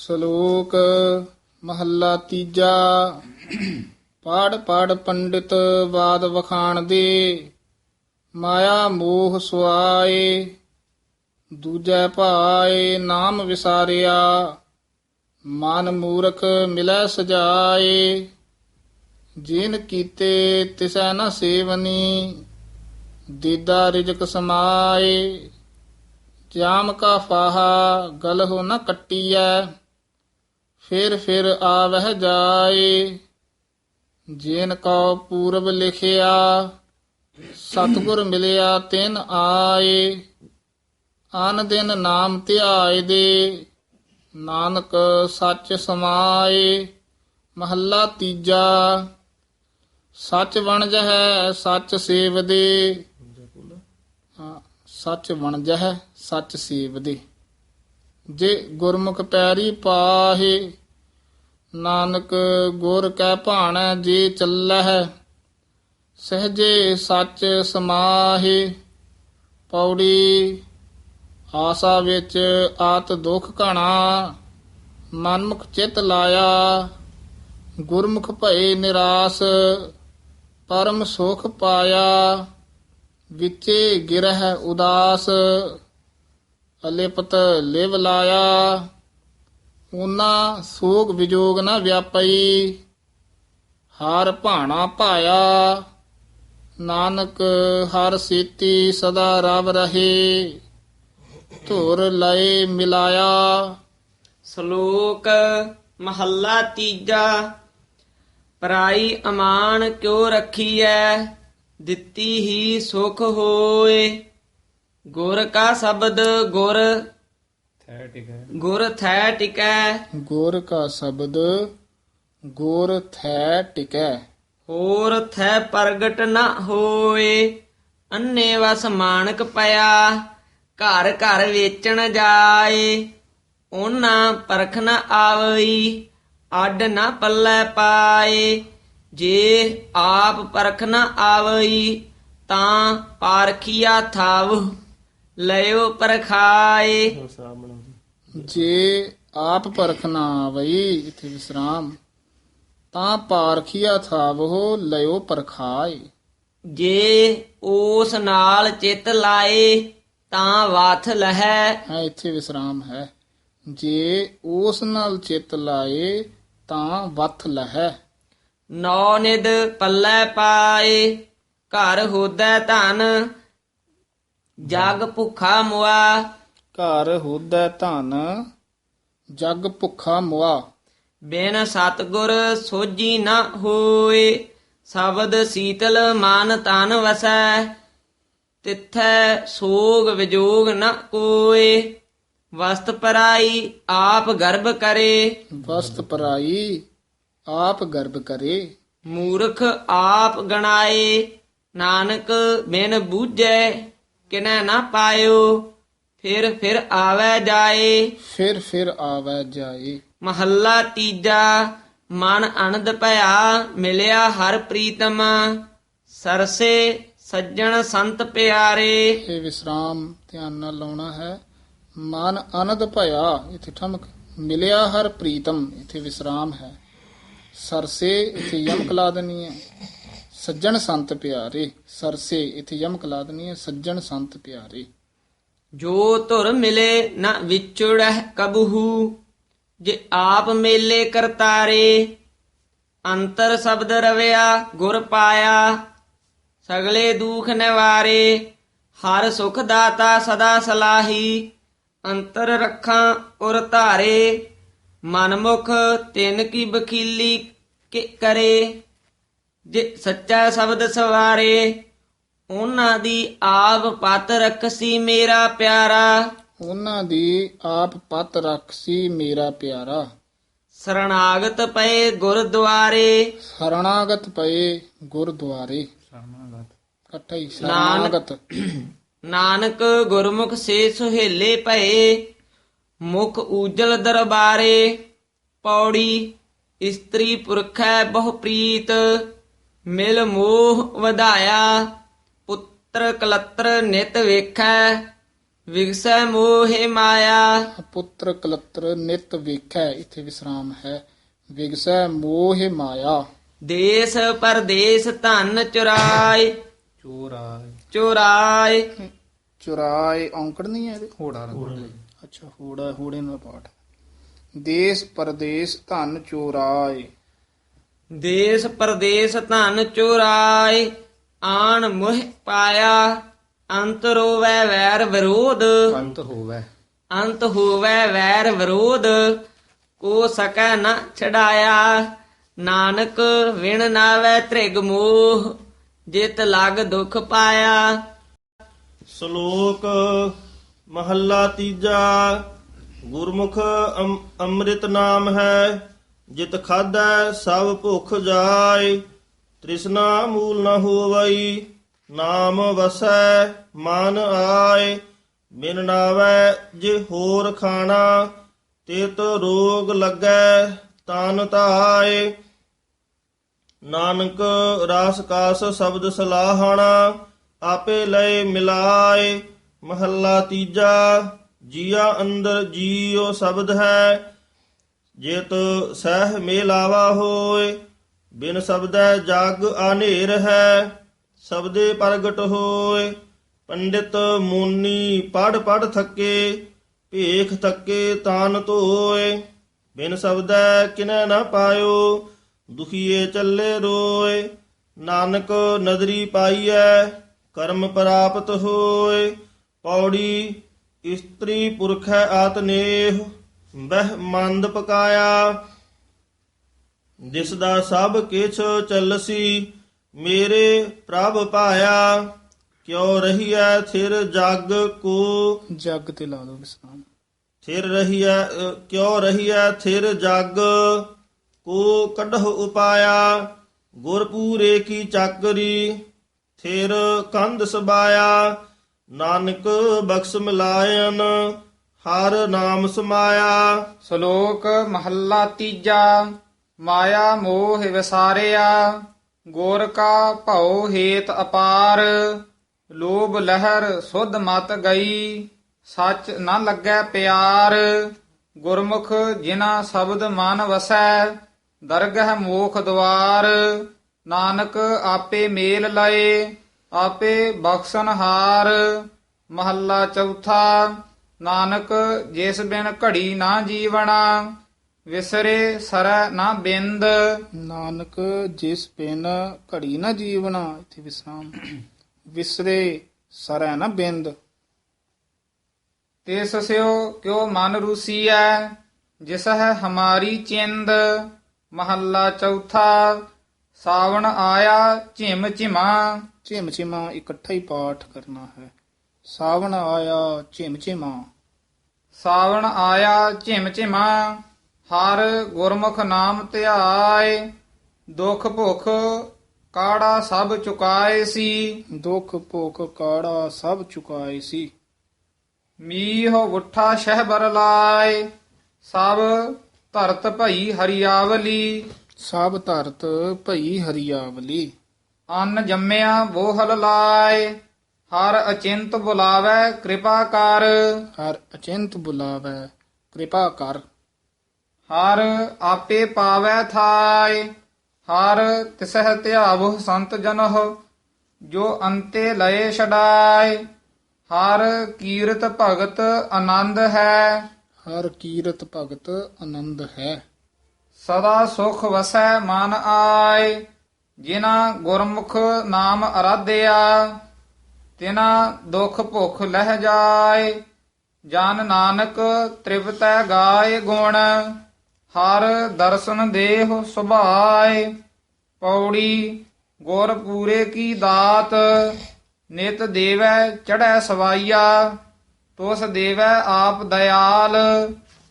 ਸ਼ਲੋਕ ਮਹੱਲਾ ਤੀਜਾ। ਪੜ ਪੜ ਪੰਡਿਤ ਬਾਦ ਵਖਾਣ ਦੇ, ਮਾਇਆ ਮੋਹ ਸੁਆਏ, ਦੂਜੈ ਭਾਏ ਨਾਮ ਵਿਸਾਰਿਆ, ਮਨ ਮੂਰਖ ਮਿਲੈ ਸਜਾਏ। ਜਿਨ ਕੀਤੇ ਤਿਸੈ ਨ ਸੇਵਨੀ, ਦੀਦਾ ਰਿਜਕ ਸਮਾਏ। ਜਾਮ ਕਾ ਫਾਹਾ ਹੋ ਨ ਕੱਟੀਐ। ਫਿਰ ਫਿਰ ਆਵਹਿ ਜਾਏ। ਜਿਨ ਕਉ ਪੂਰਬ ਲਿਖਿਆ ਸਤਿਗੁਰ ਮਿਲਿਆ ਤਿਨ ਆਏ। ਆਨ ਦਿਨ ਨਾਮ ਧਿਆਏ ਦੇ ਨਾਨਕ ਸੱਚ ਸਮਾਏ। ਮਹੱਲਾ ਤੀਜਾ ਸੱਚ ਵਣਜ ਹੈ ਸੱਚ ਸੇਵਦੇ। ਹਾਂ, ਸੱਚ ਵਣਜ ਹੈ ਸੱਚ ਸੇਵਦੇ। ਜੇ ਗੁਰਮੁਖ ਪੈਰੀ ਪਾਹੇ ਨਾਨਕ ਗੁਰ ਕੈ ਭਾਣੈ ਜੇ ਚੱਲਹਿ, ਸਹਜੇ ਸੱਚ ਸਮਾਹੇ, ਪੌੜੀ ਆਸਾ ਵਿੱਚ ਆਤ ਦੁਖ ਘਣਾ, ਮਨਮੁਖ ਚਿਤ ਲਾਇਆ, ਗੁਰਮੁਖ ਭਏ ਨਿਰਾਸ, ਪਰਮ ਸੁਖ ਪਾਇਆ, ਵਿਚੇ ਗਿਰਹਿ ਉਦਾਸ, ਅਲਿਪਤ ਲਿਵ ਲਾਇਆ। ਉਨਾ ਸੋਗ ਵਿਜੋਗ ਨਾ ਵਿਆਪਈ। ਹਰ ਭਾਣਾ ਪਾਇਆ ਨਾਨਕ ਹਰ ਸੀਤੀ ਸਦਾ ਰਵ ਰਹੇ। ਧੁਰ ਲਏ ਮਿਲਾਇਆ। ਸ਼ਲੋਕ ਮਹੱਲਾ ਤੀਜਾ, ਪਰਾਈ ਅਮਾਨ ਕਿਉ ਰੱਖੀਐ? ਦਿੱਤੀ ਹੀ ਸੁਖ ਹੋਏ। ਗੁਰ ਕਾ ਸ਼ਬਦ ਗੁਰ ਗੁਰ ਥੈ ਟਿਕੈ। ਗੁਰ ਕਾ ਸ਼ਬਦ ਗੁਰ ਥੈ ਟਿਕੈ। ਹੋਰ ਥੈ ਪ੍ਰਗਟ ਨ ਹੋਏ ਅੰਨੇ ਵਸ ਮਾਨਕ ਪਿਆ ਘਰ ਘਰ ਵੇਚਣ ਜਾਏ ਉਹਨਾਂ ਪਰਖ ਨ ਆਵਈ ਅੱਡ ਨ ਪੱਲੇ ਪਾਏ ਜੇ ਆਪ ਪਰਖ ਨ ਆਵਈ ਤਾਂ ਪਾਰਖੀਆ ਥਾਵ ਲਿਓ ਪਰਖਾਏ। ਜੇ ਆਪ ਪਰਖ ਨਾ ਆਵਈ ਇਥੇ ਵਿਸਰਾਮ। ਤਾਂ ਪਾਰਖੀਆ ਥਾਵੋ ਲਿਓ ਪਰਖਾਏ। ਜੇ ਉਸ ਨਾਲ ਚਿਤ ਲਾਏ ਤਾਂ ਵਾਥ ਲਹੈ। ਹੈ ਇੱਥੇ ਵਿਸਰਾਮ ਹੈ। ਜੇ ਉਸ ਨਾਲ ਚਿਤ ਲਾਏ ਤਾਂ ਵੱਥ ਲਹੈ। ਨੌ ਨਿਦ ਪੱਲੇ ਪਾਏ ਘਰ ਹੋਦੈ ਧਨ। ਜਗ ਭੁੱਖਾ ਮੁਆ। ਘਰ ਹੁਦੈ ਧਨ ਜਗ ਭੁੱਖਾ ਮੁਆ। ਬਿਨ ਸਤਗੁਰ ਸੋਜੀ ਨ ਹੋਏ। ਸ਼ਬਦ ਸੀਤਲ ਮਨ ਤਨ ਵਸੈ। ਤਿੱਥੈ ਸੋਗ ਵਿਜੋਗ ਨ ਕੋਏ। ਵਸਤ ਪਰਾਈ ਆਪ ਗਰਭ ਕਰੇ। ਵਸਤ ਪਰਾਈ ਆਪ ਗਰਭ ਕਰੇ। ਮੂਰਖ ਆਪ ਗਣਾਏ। ਨਾਨਕ ਬਿਨ ਬੂਝੈ। ਕਿਨੈ ਨਾ ਪਾਇਓ ਫਿਰ ਫਿਰ ਆਵੈ ਜਾਏ। ਫਿਰ ਫਿਰ ਆਵੈ ਜਾਏ। ਮਹੱਲਾ ਤੀਜਾ ਮਨ ਅਨੰਦ ਭਇਆ ਮਿਲਿਆ ਹਰ ਪ੍ਰੀਤਮ। ਸਰਸੇ ਸੱਜਣ ਸੰਤ ਪਿਆਰੇ। ਇਹ ਵਿਸਰਾਮ ਧਿਆਨ ਨਾਲ ਲਾਉਣਾ ਹੈ। ਮਨ ਅਨੰਦ ਭਇਆ ਇਥੇ ਠਮਕ। ਮਿਲਿਆ ਹਰ ਪ੍ਰੀਤਮ ਇਥੇ ਵਿਸਰਾਮ ਹੈ। ਸਰਸੇ ਇਥੇ ਯਮਕ ਲਾ ਦੇਣੀ ਹੈ। ਸੱਜਣ ਸੰਤ ਪਿਆਰੇ, ਸਰਸੇ, ਇਥੇ ਯਮਕ ਲਾ ਦੇਣੀ ਹੈ, ਸੱਜਣ ਸੰਤ ਪਿਆਰੇ। ਜੋ ਧੁਰ ਮਿਲੇ ਨ ਵਿਚੜਹਿ ਕਬਹੂ, ਜੇ ਆਪ ਮੇਲੇ ਕਰਤਾਰੇ, ਅੰਤਰ ਸ਼ਬਦ ਰਵਿਆ ਗੁਰ ਪਾਇਆ, ਸਗਲੇ ਦੁਖ ਨਿਵਾਰੇ, ਹਰ ਸੁਖ ਦਾਤਾ ਸਦਾ ਸਲਾਹੀ, ਅੰਤਰ ਰੱਖਾਂ ਉਰ ਧਾਰੇ, ਮਨਮੁਖ ਤਿਨ ਕੀ ਬਖੀਲੀ ਕਿ ਕਰੇ। ਜੇ ਸੱਚਾ ਸ਼ਬਦ ਸਵਾਰੇ ਉਹਨਾਂ ਦੀ ਆਪ ਪਤ ਰਖਸੀ ਮੇਰਾ ਪਿਆਰਾ। ਉਹਨਾਂ ਦੀ ਆਪ ਪਤ ਰਖਸੀ ਮੇਰਾ ਪਿਆਰਾ। ਸਰਣਾਗਤ ਪਏ ਗੁਰਦੁਆਰੇ। ਸ਼ਰਣਾਗਤ ਪਏ ਗੁਰਦੁਆਰੇ। ਸ਼ਰਣਾਗਤ ਇਕੱਠਾ ਹੀ ਨਾਨਕ- ਸ਼ਰਣਾਗਤ। ਨਾਨਕ ਗੁਰਮੁਖ ਸੇ ਸੁਹੇਲੇ ਭਏ ਮੁਖ ਊਜਲ ਦਰਬਾਰੇ। ਪੌੜੀ ਇਸਤਰੀ ਪੁਰਖੈ ਬਹੁ ਪ੍ਰੀਤ। ਮਿਲ ਮੋਹ ਵਧਾਇਆ ਪੁੱਤਰ ਕਲਤਰ ਨਿਤ ਵੇਖੈ ਵਿਗਸੈ ਮੋਹਿ ਮਾਇਆ। ਪੁੱਤਰ ਕਲਤਰ ਨਿਤ ਵੇਖੈ ਇੱਥੇ ਵਿਸਰਾਮ ਹੈ। ਵਿਗਸੈ ਮੋਹ ਮਾਇਆ। ਦੇਸ ਪਰਦੇਸ ਧਨ ਚੁਰਾਏ। ਚੋਰਾ ਚੁਰਾਏ। ਚੁਰਾਏ ਔਂਕੜ ਨਹੀਂ ਹੈ ਇਹਦੇ? ਹੋੜਾ ਅੱਛਾ ਹੂੜਾ ਹੂੜੇ ਨਾਲ ਪਾਠ। ਦੇਸ ਪਰਦੇਸ ਧਨ ਚੋਰਾਏ। ਦੇਸ ਪਰਦੇਸ ਧਨ ਚੁਰਾਏ ਆਣ ਮੁਹ ਪਾਇਆ ਅੰਤ ਰੋਵੈ ਵੈਰ ਵਿਰੋਧ। ਅੰਤ ਹੋਵੇ। ਅੰਤ ਹੋਵੈ ਵੈਰ ਵਿਰੋਧ ਕੋ ਸਕੈ ਨ ਛਡਾਇਆ। ਨਾਨਕ ਵਿਣ ਨਾਵੈ ਤ੍ਰਿਗ ਮੋਹ ਜਿਤ ਲਗ ਦੁਖ ਪਾਇਆ। ਸ਼ਲੋਕ ਮਹੱਲਾ ਤੀਜਾ ਗੁਰਮੁਖ ਅਮ- ਅੰਮ੍ਰਿਤ ਨਾਮ ਹੈ। ਜਿਤ ਖਾਧੈ ਸਭ ਭੁਖ ਜਾਏ, ਤ੍ਰਿਸ਼ਨਾ ਮੂਲ ਨ ਹੋਵਈ, ਨਾਮ ਵਸੈ ਮਨ ਆਏ, ਬਿਨ ਨਾਵੈ ਜੇ ਹੋਰ ਖਾਣਾ, ਤਿਤ ਰੋਗ ਲੱਗੈ ਤਨ ਧਾਏ। ਨਾਨਕ ਰਾਸ ਕਾਸ ਸ਼ਬਦ ਸਲਾਹਣਾ, ਆਪੇ ਲਏ ਮਿਲਾਏ, ਮਹੱਲਾ ਤੀਜਾ, ਜੀਆ ਅੰਦਰ ਜੀਉ ਸ਼ਬਦ ਹੈ। ਜਿਤ ਸਹਿ ਮੇਲਾਵਾ ਹੋਏ, ਬਿਨ ਸ਼ਬਦੈ ਜਗ ਆਨੇਰ ਹੈ, ਸ਼ਬਦੇ ਪ੍ਰਗਟ ਹੋਏ। ਪੰਡਿਤ ਮੂਨੀ ਪੜ ਪੜ ਥੱਕੇ, ਭੇਖ ਥੱਕੇ ਤਾਨ ਧੋਏ। ਬਿਨ ਸ਼ਬਦੈ ਕਿਨੈ ਨਾ ਪਾਇਓ, ਦੁਖੀਏ ਚੱਲੇ ਰੋਏ। ਨਾਨਕ ਨਦਰੀ ਪਾਈਐ, ਕਰਮ ਪ੍ਰਾਪਤ ਹੋਏ। ਪੌੜੀ ਇਸਤਰੀ ਪੁਰਖੈ ਆਤਨੇਹ। ਬਹਿ ਮੰਦ ਪਕਾਇਆ। ਜਿਸ ਦਾ ਸਭ ਕਿਛ ਚੱਲਸੀ ਮੇਰੇ ਪ੍ਰਭ ਪਾਇਆ ਕਿਉ ਰਹੀਐ ਥਿਰ ਜਗ ਕੋ? ਜਗ ਤੇ ਲਾ ਦੋ ਵਿਸਰਾਮ। ਥਿਰ ਰਹੀਐ ਕਿਉ ਰਹੀਐ ਥਿਰ ਜਗ ਕੋ? ਕੱਢਹੁ ਉਪਾਇਆ ਗੁਰ ਪੂਰੇ ਕੀ ਚਾਕਰੀ ਥਿਰ ਕੰਧ ਸਬਾਇਆ ਨਾਨਕ ਬਖਸ਼ ਮਿਲਾਇਨ ਹਰ ਨਾਮ ਸਮਾਇਆ। ਸ਼ਲੋਕ ਮਹੱਲਾ ਤੀਜਾ, ਮਾਇਆ ਮੋਹ ਵਿਸਾਰਿਆ, ਗੁਰ ਕਾ ਭਉ ਹੇਤ ਅਪਾਰ, ਲੋਭ ਲਹਿਰ ਸੁਧ ਮਤ ਗਈ, ਸੱਚ ਨਾ ਲੱਗੈ ਪਿਆਰ, ਗੁਰਮੁਖ ਜਿਨਾ ਸ਼ਬਦ ਮਨ ਵਸੈ, ਦਰਗਹ ਮੋਖ ਦਵਾਰ, ਨਾਨਕ ਆਪੇ ਮੇਲ ਲਏ, ਆਪੇ ਬਖਸ਼ਨਹਾਰ, ਮਹੱਲਾ ਚੌਥਾ ਨਾਨਕ ਜਿਸ ਬਿਨ ਘੜੀ ਨਾ ਜੀਵਣਾ ਵਿਸਰੇ ਸਰੈ ਨਾ ਬਿੰਦ। ਨਾਨਕ ਜਿਸ ਬਿਨ ਘੜੀ ਨਾ ਜੀਵਨਾ ਇੱਥੇ ਵਿਸਰਾਮ। ਵਿਸਰੇ ਸਰੈ ਨਾ ਬਿੰਦ। ਤਿਸ ਸਿਓ ਕਿਉ ਮਨ ਰੂਸੀਐ ਜਿਸ ਹੈ ਹਮਾਰੀ ਚਿੰਦ। ਮਹੱਲਾ ਚੌਥਾ ਸਾਵਣ ਆਇਆ ਝਿਮ ਝਿਮਾ। ਝਿਮ ਝਿਮਾ ਇਕੱਠਾ ਹੀ ਪਾਠ ਕਰਨਾ ਹੈ। ਸਾਵਣ ਆਇਆ ਝਿਮ ਝਿਮਾ। ਸਾਵਣ ਆਇਆ ਝਿਮ ਝਿਮਾ ਹਰ ਗੁਰਮੁਖ ਨਾਮ ਧਿਆਏ ਦੁਖ ਭੁਖ ਕਾੜਾ ਸਭ ਚੁਕਾਏ ਸੀ। ਦੁੱਖ ਭੋਖ ਕਾੜਾ ਸਭ ਚੁਕਾਏ ਸੀ। ਮੀਹ ਉਠਾ ਸ਼ਹਿਬਰ ਲਾਏ ਸਭ ਧਰਤ ਭਈ ਹਰਿਆਵਲੀ। ਸਭ ਧਰਤ ਭਈ ਹਰੀਆਵਲੀ। ਅੰਨ ਜੰਮਿਆ ਬੋਹਲ ਲਾਏ ਹਰ ਅਚਿੰਤ ਬੁਲਾਵੇ ਕਿਰਪਾ ਕਰ। ਹਰ ਅਚਿੰਤ ਬੁਲਾਵੈ ਕਿਰਪਾ ਕਰ। ਹਰ ਆਪੇ ਪਾਵੈ ਥਾਇ ਹਰ ਤਿਸਹਿ ਧਿਆਵਹੁ ਸੰਤ ਜਨਹ ਜੋ ਅੰਤੇ ਲਏ ਛਡਾਏ ਹਰ ਕੀਰਤ ਭਗਤ ਆਨੰਦ ਹੈ। ਹਰ ਕੀਰਤ ਭਗਤ ਆਨੰਦ ਹੈ। ਸਦਾ ਸੁਖ ਵਸੈ ਮਨ ਆਏ ਜਿਨਾ ਗੁਰਮੁਖ ਨਾਮ ਅਰਾਧਿਆ। ਤਿਨਾ ਦੁਖ ਭੁਖ ਲਹਿ ਜਾਏ, ਜਨ ਨਾਨਕ ਤ੍ਰਿਪਤੈ ਗਾਏ ਗੁਣ, ਹਰ ਦਰਸ਼ਨ ਦੇਹ ਸੁਭਾਏ। ਪੌੜੀ ਗੁਰ ਪੂਰੇ ਕੀ ਦਾਤ, ਨਿਤ ਦੇਵੈ ਚੜੈ ਸਵਾਈਆ, ਤੋਸ ਦੇਵੈ ਆਪ ਦਇਆਲ,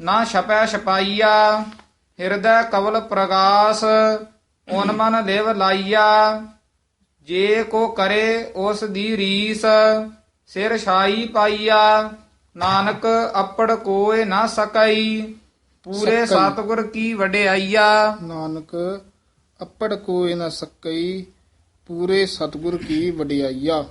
ਨਾ ਛਪੈ ਛਪਾਈਆ। ਹਿਰਦੈ ਕਵਲ ਪ੍ਰਗਾਸ ਓਨ ਮਨ ਲਿਵ ਲਾਈਆ। ਜੇ ਕੋ ਕਰੇ ਉਸ ਦੀ ਰੀਸ ਸਿਰ ਛਾਈ ਪਾਈਆ ਨਾਨਕ ਅਪੜ ਕੋਏ ਨਾ ਸਕਈ। ਪੂਰੇ। ਸਤਿਗੁਰ ਕੀ ਵਡਿਆਈਆ। ਨਾਨਕ ਅੱਪੜ ਕੋਇ ਨ ਸਕਈ ਪੂਰੇ ਸਤਿਗੁਰ ਕੀ ਵਡਿਆਈਆ।